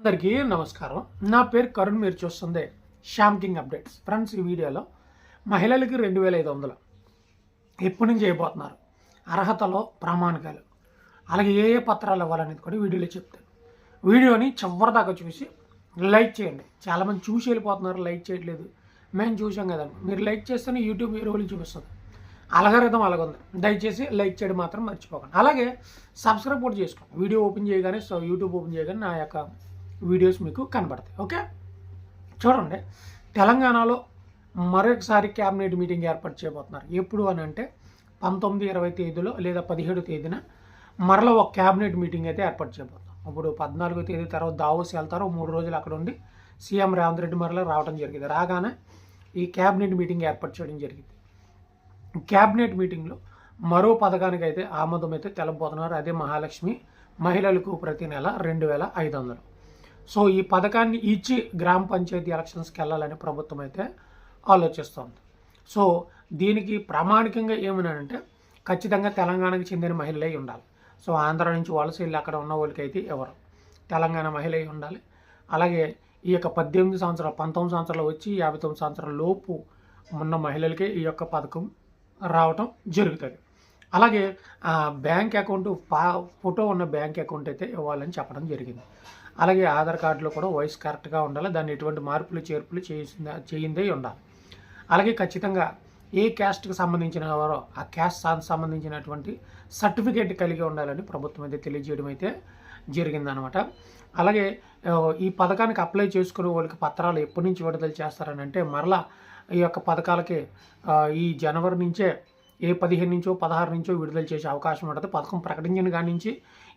అందరికీ నమస్కారం. నా పేరు కరుణ్ మీరు చూస్తుంది శ్యామ్ కింగ్ అప్డేట్స్. ఫ్రెండ్స్ ఈ వీడియోలో మహిళలకి రెండు వేల ఐదు వందలు ఎప్పటి నుంచి అయిపోతున్నారు? అర్హతలో ప్రామాణికాలు. అలాగే ఏ ఏ పత్రాలు ఇవ్వాలనేది కూడా వీడియోలో చెప్తాను. వీడియోని చివరి దాకా చూసి లైక్ చేయండి. చాలామంది చూసి వెళ్ళిపోతున్నారు లైక్ చేయట్లేదు. మేము చూసాం కదా మీరు లైక్ చేస్తేనే యూట్యూబ్ మీ రోజులు చూపిస్తుంది. అలగరిథం అలాగుంది. దయచేసి లైక్ చేయడం మాత్రం మర్చిపోకండి. అలాగే సబ్స్క్రైబ్ కూడా చేసుకోండి. వీడియో ఓపెన్ చేయగానే సో యూట్యూబ్ ఓపెన్ చేయగానే నా యొక్క వీడియోస్ మీకు కనబడతాయి. ఓకే చూడండి. తెలంగాణలో మరొకసారి క్యాబినెట్ మీటింగ్ ఏర్పాటు చేయబోతున్నారు. ఎప్పుడు అని అంటే పంతొమ్మిది ఇరవై తేదీలో లేదా పదిహేడు తేదీన మరలా ఒక క్యాబినెట్ మీటింగ్ అయితే ఏర్పాటు చేయబోతున్నాం. ఇప్పుడు పద్నాలుగో తేదీ తర్వాత దావోస్ వెళ్తారు. మూడు రోజులు అక్కడ ఉండి సీఎం రేవంత్ రెడ్డి మరలా రావడం జరిగింది. రాగానే ఈ క్యాబినెట్ మీటింగ్ ఏర్పాటు చేయడం జరిగింది. క్యాబినెట్ మీటింగ్లో మరో పథకానికి అయితే ఆమోదం అయితే తెలబోతున్నారు. అదే మహాలక్ష్మి మహిళలకు ప్రతి నెల రెండు వేల ఐదు వందలు. సో ఈ పథకాన్ని ఇచ్చి గ్రామ పంచాయతీ ఎలక్షన్స్కి వెళ్ళాలని ప్రభుత్వం అయితే ఆలోచిస్తోంది. సో దీనికి ప్రామాణికంగా ఏమనంటే ఖచ్చితంగా తెలంగాణకు చెందిన మహిళలే ఉండాలి. సో ఆంధ్ర నుంచి వలస వెళ్ళి అక్కడ ఉన్న వాళ్ళకి అయితే ఎవరు? తెలంగాణ మహిళ అయి ఉండాలి. అలాగే ఈ యొక్క పద్దెనిమిది సంవత్సరాలు పంతొమ్మిది సంవత్సరాలు వచ్చి యాభై తొమ్మిది సంవత్సరాల లోపు ఉన్న మహిళలకే ఈ యొక్క పథకం రావటం జరుగుతుంది. అలాగే ఆ బ్యాంక్ అకౌంట్ పా ఫోటో ఉన్న బ్యాంక్ అకౌంట్ అయితే ఇవ్వాలని చెప్పడం జరిగింది. అలాగే ఆధార్ కార్డులో కూడా వయసు కరెక్ట్గా ఉండాలి. దాన్ని ఎటువంటి మార్పులు చేర్పులు చేసిందా చేయిందే ఉండాలి. అలాగే ఖచ్చితంగా ఏ క్యాస్ట్కి సంబంధించిన వారో ఆ క్యాస్ట్ సంబంధించినటువంటి సర్టిఫికేట్ కలిగి ఉండాలని ప్రభుత్వం అయితే తెలియజేయడం అయితే జరిగిందనమాట. అలాగే ఈ పథకానికి అప్లై చేసుకునే వాళ్ళకి పత్రాలు ఎప్పటి నుంచి విడుదల చేస్తారని అంటే మరలా ఈ యొక్క పథకాలకి ఈ జనవరి నుంచే ఏ పదిహేను నుంచో పదహారు నుంచో విడుదల చేసే అవకాశం ఉంటుంది. పథకం ప్రకటించిన కాడి నుంచి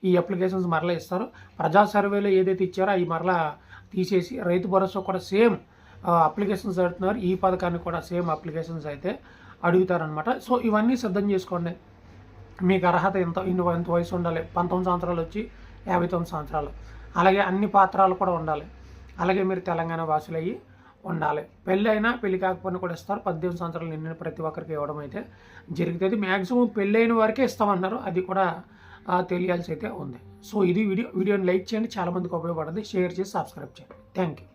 ఈ అప్లికేషన్స్ మరలా ఇస్తారు. ప్రజా సర్వేలో ఏదైతే ఇచ్చారో అవి మరలా తీసేసి రైతు భరోసా కూడా సేమ్ అప్లికేషన్స్ అడుగుతున్నారు ఈ పథకాన్ని కూడా సేమ్ అప్లికేషన్స్ అయితే అడుగుతారనమాట సో ఇవన్నీ సిద్ధం చేసుకోండి. మీకు అర్హత ఎంత ఇన్ని ఎంత వయసు ఉండాలి. పంతొమ్మిది సంవత్సరాలు వచ్చి యాభై తొమ్మిది సంవత్సరాలు. అలాగే అన్ని పాత్రాలు కూడా ఉండాలి. అలాగే మీరు తెలంగాణ వాసులయ్యి ఉండాలి. పెళ్ళి అయినా పెళ్ళి కాకపోయినా కూడా ఇస్తారు. పద్దెనిమిది సంవత్సరాలు నిండిన ప్రతి ఒక్కరికి ఇవ్వడం అయితే జరుగుతుంది. మ్యాక్సిమం పెళ్ళైన వారికే ఇస్తామన్నారు. అది కూడా తెలియాల్సి అయితే ఉంది. సో ఇది వీడియో వీడియోని లైక్ చేయండి. చాలామందికి ఉపయోగపడుతుంది. షేర్ చేసి సబ్స్క్రైబ్ చేయండి. Thank you